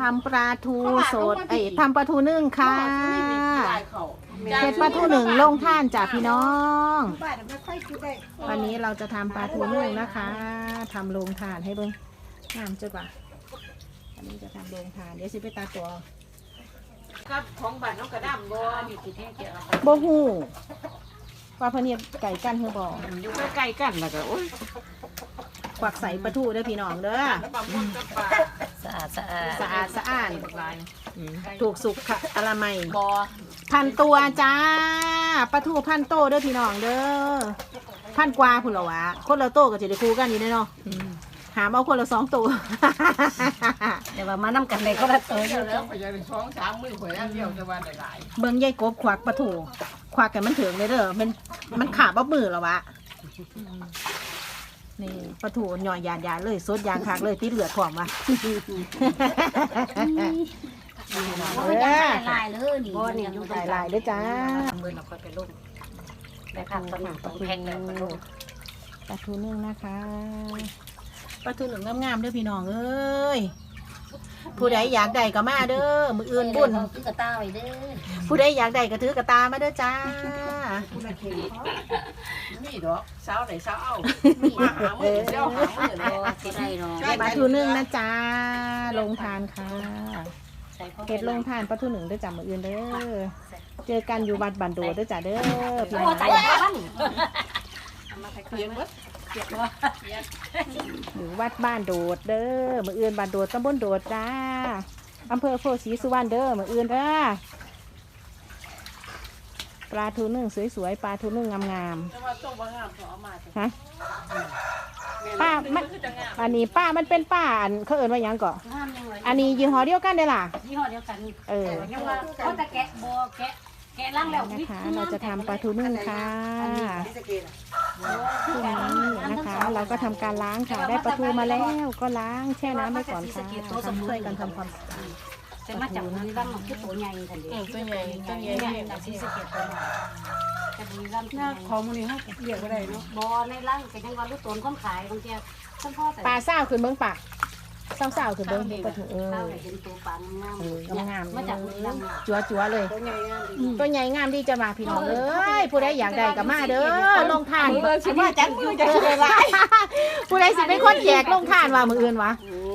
ทำปลาทูสดเอ้ยทำปลาทูนึ่งค่ะเผ็ดปลาทูหนึ่งลงท่านจากพี่น้องบ้านไม่ค่อยคิดได้วันนี้เราจะทำปลาทูนึ่งนะคะทำโรงทานให้เบิ้งงามจุดว่ะอันนี้จะทำโรงทานเดี๋ยวสิไปตาตัวครับของบ้านน้องกระดำบ่บ่ฮู้ว่าเพิ่นเฮ็ดไก่กันเฮือบ่อยู่ใกล้ๆกันแล้วก็โอ้ยควักใส่ปลาทูเด้อพี่น้องเด้อ อาดสะอาดสะอาดสะอ้านลายอืมถูกสุขอนามัยบอพันตัวจ้าปลาทูพันโตเด้อพี่น้องเด้อพันกว่าพุ่นละวะคนละโตก็จะได้คู่กันอยู่แน่เนาะหามเอาคนละสองตัวเดี๋ยวว่ามานํกันเลยก็ละตัวอเดียยู่วแล้วไปยังสองสามมือข่อยอันเดียวจะว่าได้หลายเบิ่งยายกบควักปลาทูควักกันมันถึงเลยเด้อมันมันขาบบ่มือแล้ววะ นี่ปลาทูหย่อนยานยานเลยสดยางคักเลยติดเลือดพร้อมวะโอ้ยยังไม่ลายเลยนี่บ่เนี่ยอยู่หลายลายๆเด้อจ้ามือเราค่อยไปลงได้ค่ะตอนนี้ต้องแพ็คแล้วก็ลงปลาทูนึ่งนะคะปลาทูหนึ่งงามๆเด้อพี่น้องเอ้ย ผู้ใดอยากได้ก็มาเด้อมืออื่นบุญคือกระต้าไว้เด้อผู้ใดอยากได้ก็ถือกระตามาเด้อจ้านี่ดอกสาวไหนสาวเอามาหามือเจ้าหามือบ่เลยสิได้เนาะปลาทูนึ่งนะจ้าลงทานค่ะใส่ข้าวเฮ็ดลงทานปลาทูหนึ่งเด้อจ้ามืออื่นเด้อเจอกันอยู่วัดบันโดเด้อจ้าเด้อพี่โอ้น้องใส่ข้าวมัน เพียงเบิดอยู่วัดบ้านโดดเด้อมืออื่นบ้านโดดตำบลโดดจ้าอำเภอโพธิ์ศรีสุวรรณเด้อมืออื่นเด้อปลาทูนึ่งสวยๆปลาทูนึ่งงามแต่ว่าต้องบ่งามเขาเอามาๆฮะป้ามันอันนี้ป้ามันเป็นป้าอันเขาเอิ้นว่าหยังก่องามยังเลยอันนี้ยี่ห้อเดียวกันเด้อล่ะ ยี่ห้อเดียวกันเออยังว่าเขาจะแกะบ่แกะ แกะล่างแล้วนะคะ เราจะทำปลาทูนึ่งค่ะที่ นี้นะคะ เราก็ทำการล้างค่ะ ได้ปลาทูมาแล้วก็ล้างแช่น้ำไว้ก่อนค่ะทำช่วยกันทำความสะอาดจะมาจับบุรีรัมย์มันคือตัวใหญ่ทันทีตัวใหญ่ตัวใหญ่ใหญ่จากซีสะเก็ตตัวใหญ่แต่บุรีรัมย์ตัวใหญ่ของมันนี่เฮาเรียกบ่ได้เนาะบอในร่างเป็นยังว่าลูกตนคนขายบางทีท่านพ่อแต่ปลาเศร้าขึ้นเบิ้งปาก เศร้าเศร้าขึ้นเบิ้งปลาทูเออข้าวเห็นตัวปลางามเอองามมาจากบุรีรัมย์จัวจัวๆเลยตัวใหญ่งามดีตัวใหญ่งามดีจะมาพี่น้องเอ้ยผู้ใดอยากได้ก็มาเด้อลงทานเออสิมาจังมือจังเลยล่ะผู้ใดสิเป็นคนแจกลงทานว่ามืออื่นวะ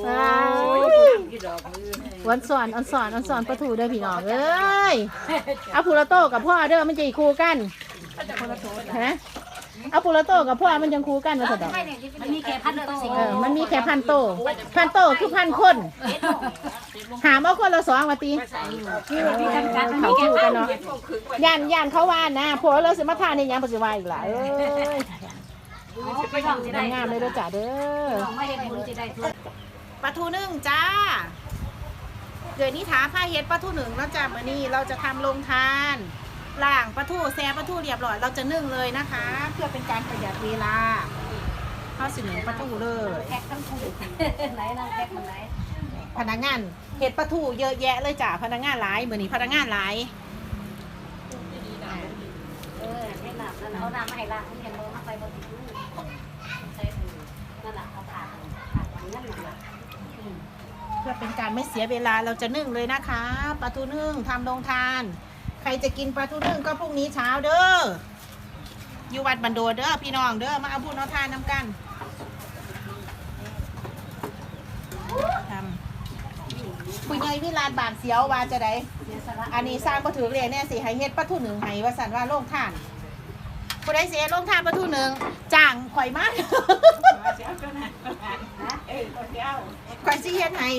อ้าวกี่ดอกมือวันสอนอันสอนอันสอนปลาทูเด้อพี่น้องเอ้ยเอาพูละโตกับพ่อเด้อมันจะอีคู่กันฮะ เอาพูละโตกับพ่อมันจังคู่กันว่าสะดอกมันมีแค่พันตัวเออมันมีแค่พันโต พันโตคือพันคน หามเอาคนละสองมาตีที่ที่จำกัดมันเขามีแค่คู่พักันนเนาะย่านย่านเขาว่านะผัวเราสิมาทานในยังปัจจุบันอีกล่ะเอ้ยไปลองจะได้งามเลยเด้อจ้าเด้อลองไม่เห็นบุญจะได้ทุกปลาทูนึ่งจ้าเดี๋ยวนี้ถาผ้าเฮ็ดปลาทูหนึ่งแล้วจ้ามื่อนี้เราจะทำลงทาน ล่างปลาทูแซ่ปลาทูเรียบร้อยเราจะนึ่งเลยนะคะ เพื่อเป็นการประหยัดเวลาเข้าสิหนึ่งปลาทูเลยแพ็คทั้งคู่ไหนนั่งแพ็คมันไหนพนักงานเฮ็ดปลาทูเยอะแยะเลยจ้าพนักงานหลายมื่อนนี้พนักงานหลายเออให้น้ำนั่นเอาน้ำมาให้ละมันเห็นบ่มาใส่บ่ติดใส่นั่นแหละเอาผ่าผ่านั่นแหละเพื่อเป็นการไม่เสียเวลาเราจะนึ่งเลยนะคะปลาทูนึ่งทำลงทาน ใครจะกินปลาทูนึ่งก็พรุ่งนี้เช้าเด้ออยู่วัดบันโดดเด้อพี่น้องเด้อมาเอาบุญเอาทานน้ำกันทำคุณยายวิลานบานเสียวว่าจะได้อันนี้สร้างประถือเรียนเนี่ยสิให้เฮ็ดปลาทูหนึ่งให้ว่าสันว่าโล่งทานผู้ใดเสียโล่งทานปลาทูหนึ่งจ้างข่อยมากเอ้ยตัวเดียวข่อยสิเฮ็ดให้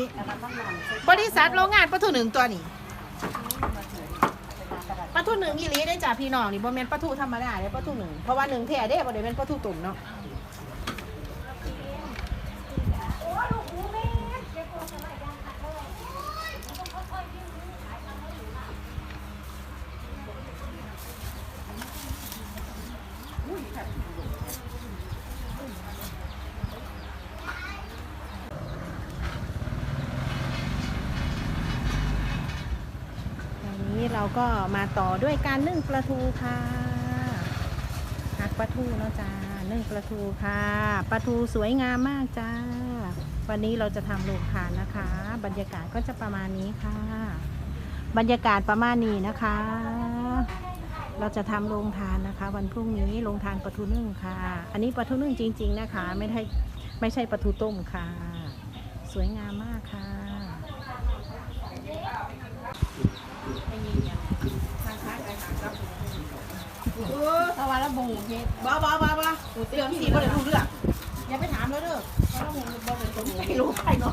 บริษัทโรงงานปลาทูหนึ่งตัวนี้ ปลาทูหนึ่งอีหลีได้อจ้าพี่น้องนี่บ่แม่นปลาทูธรรมดาเด้อปลาทูหนึ่งเพราะว่าหนึ่งแท้เด้บ่ได้เป็นปลาทูตุ่มเนาะอั นี้เราก็มาต่อด้วยการนึ่งปลาทูค่ะหักปลาทูเนาะจ้านึ่งปลาทูค่ะปลาทูสวยงามมากจ้า วันนี้เราจะทำโรงทานนะคะ บรรยากาศก็จะประมาณนี้ค่ะ บรรยากาศประมาณนี้นะคะ เราจะทำโรงทานนะคะ วันพรุ่งนี้โรงทานปลาทูนึ่งค่ะ อันนี้ปลาทูนึ่งจริง ๆ นะคะ ไม่ได้ไม่ใช่ปลาทูต้มค่ะ สวยงามมากค่ะ สวัสดีบุ้งเฮ็ดบ้าบ้าบ้าบ้าเรื่องสีบ่ได้รู้เรื่องอย่าไปถามแล้วเด้อเพราะว่าผมบ่ได้รู้ใครรู้ใครน้อง